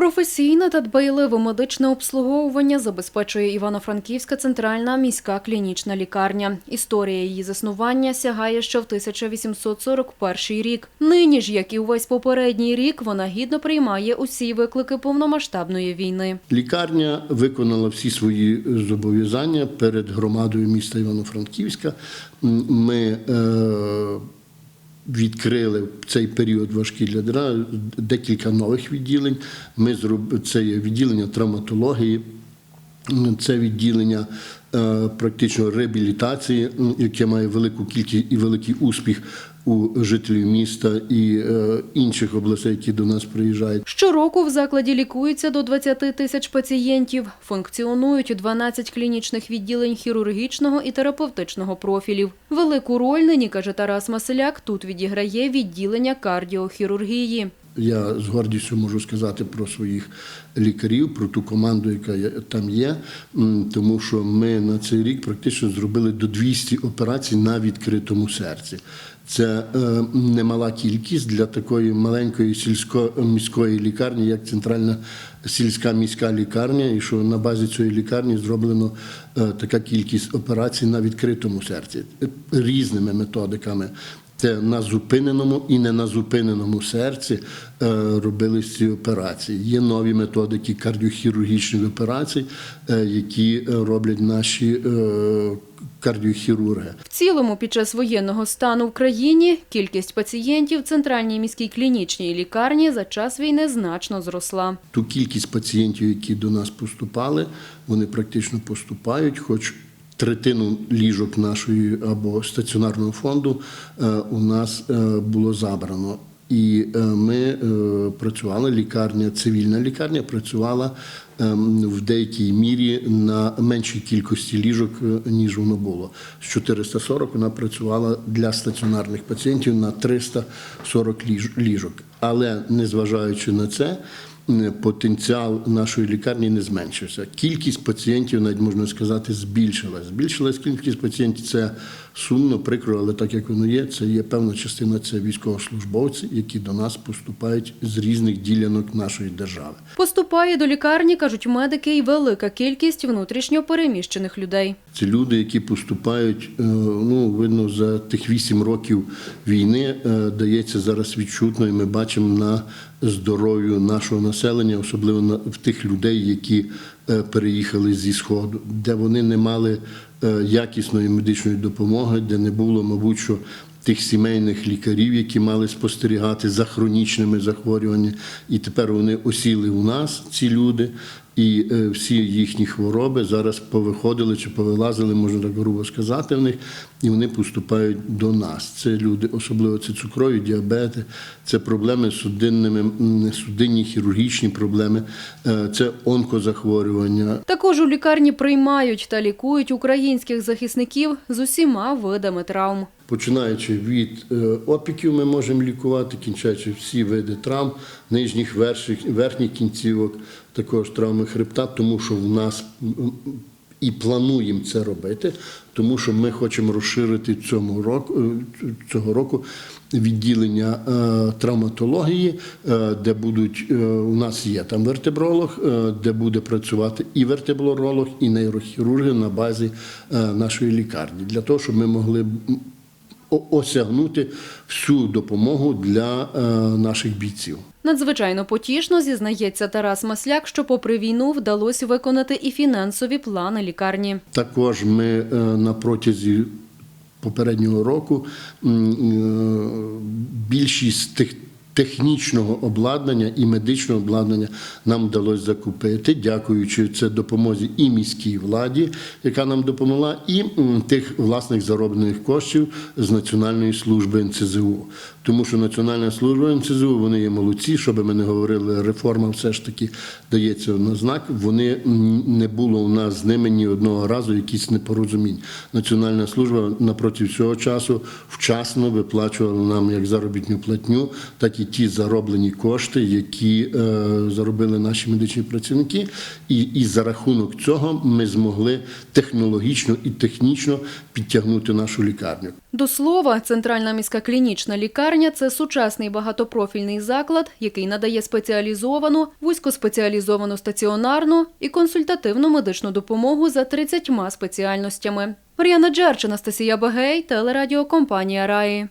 Професійне та дбайливе медичне обслуговування забезпечує Івано-Франківська центральна міська клінічна лікарня. Історія її заснування сягає ще в 1841 рік. Нині ж, як і увесь попередній рік, вона гідно приймає усі виклики повномасштабної війни. Лікарня виконала всі свої зобов'язання перед громадою міста Івано-Франківська. Ми е, відкрили в цей період важкий для дра декілька нових відділень. Ми зроб... Це є відділення травматології, це відділення практично реабілітації, яке має велику кількість і великий успіх у жителів міста і е, інших областей, які до нас приїжджають. Щороку в закладі лікується до 20 тисяч пацієнтів. Функціонують 12 клінічних відділень хірургічного і терапевтичного профілів. Велику роль нині, каже Тарас Масиляк, тут відіграє відділення кардіохірургії. Я з гордістю можу сказати про своїх лікарів, про ту команду, яка там є, тому що ми на цей рік практично зробили до 200 операцій на відкритому серці. Це е, немала кількість для такої маленької сільсько-міської лікарні, як центральна сільська міська лікарня, і що на базі цієї лікарні зроблено е, така кількість операцій на відкритому серці е, різними методиками. Це на зупиненому і не на зупиненому серці е, робились ці операції. Є нові методики кардіохірургічних операцій, е, які роблять наші е, кардіохірурги. В цілому, під час воєнного стану в країні кількість пацієнтів в центральній міській клінічній лікарні за час війни значно зросла. Ту кількість пацієнтів, які до нас поступали, вони практично поступають, хоч третину ліжок нашої або стаціонарного фонду е, у нас е, було забрано. І е, ми працювали, лікарня, цивільна лікарня працювала ем, в деякій мірі на меншій кількості ліжок, ніж воно було. З 440 вона працювала для стаціонарних пацієнтів на 340 ліж- ліжок. Але незважаючи на це, потенціал нашої лікарні не зменшився. Кількість пацієнтів, навіть можна сказати, збільшилась. Збільшилась кількість пацієнтів. Це сумно, прикро, але так як воно є, це є певна частина це військовослужбовці, які до нас поступають з різних ділянок нашої держави. Поступає до лікарні, кажуть медики, і велика кількість внутрішньо переміщених людей. Це люди, які поступають, е, ну видно, за тих вісім років війни е, дається зараз відчутно, і ми бачимо на здоров'ю нашого населення, особливо на в тих людей, які е, переїхали зі сходу, де вони не мали якісної медичної допомоги, де не було, мабуть, що. Тих сімейних лікарів, які мали спостерігати за хронічними захворюваннями, і тепер вони осіли у нас, ці люди, і е, всі їхні хвороби зараз повиходили чи повилазили, можна так грубо сказати, в них, і вони поступають до нас. Це люди, особливо це цукрові діабети, це проблеми з судинними, судинні хірургічні проблеми, е, це онкозахворювання, Також у лікарні приймають та лікують українських захисників з усіма видами травм. Починаючи від е, опіків, ми можемо лікувати, кінчаючи всі види травм, нижніх, верхніх, верхніх кінцівок, також травми хребта, тому що в нас і плануємо це робити, тому що ми хочемо розширити цьому року, е, цього року відділення е, травматології, е, де будуть у нас є там вертебролог, де буде працювати і вертебролог, і нейрохірурги на базі нашої лікарні, для того, щоб ми могли. осягнути всю допомогу для наших бійців. Надзвичайно потішно зізнається Тарас Масляк, що попри війну вдалося виконати і фінансові плани лікарні. Також ми е, на протязі попереднього року е, більшість тих. Технічного обладнання і медичного обладнання нам вдалося закупити, дякуючи це допомозі і міській владі, яка нам допомогла, і тих власних зароблених коштів з Національної служби НЦЗУ. Тому що Національна служба НЦЗУ вони є молодці, що би ми не говорили, реформа все ж таки дається на знак. Вони не було у нас з ними ні одного разу якісь непорозумінь. Національна служба напроти всього часу вчасно виплачувала нам як заробітну платню, так і ті зароблені кошти, які е, заробили наші медичні працівники. І, і за рахунок цього ми змогли технологічно і технічно підтягнути нашу лікарню. До слова, центральна міська клінічна лікарня лікарня це сучасний багатопрофільний заклад, який надає спеціалізовану, вузькоспеціалізовану стаціонарну і консультативну медичну допомогу за 30 спеціальностями. Мар'яна Джерч, Анастасія Багей, телерадіокомпанія Раї.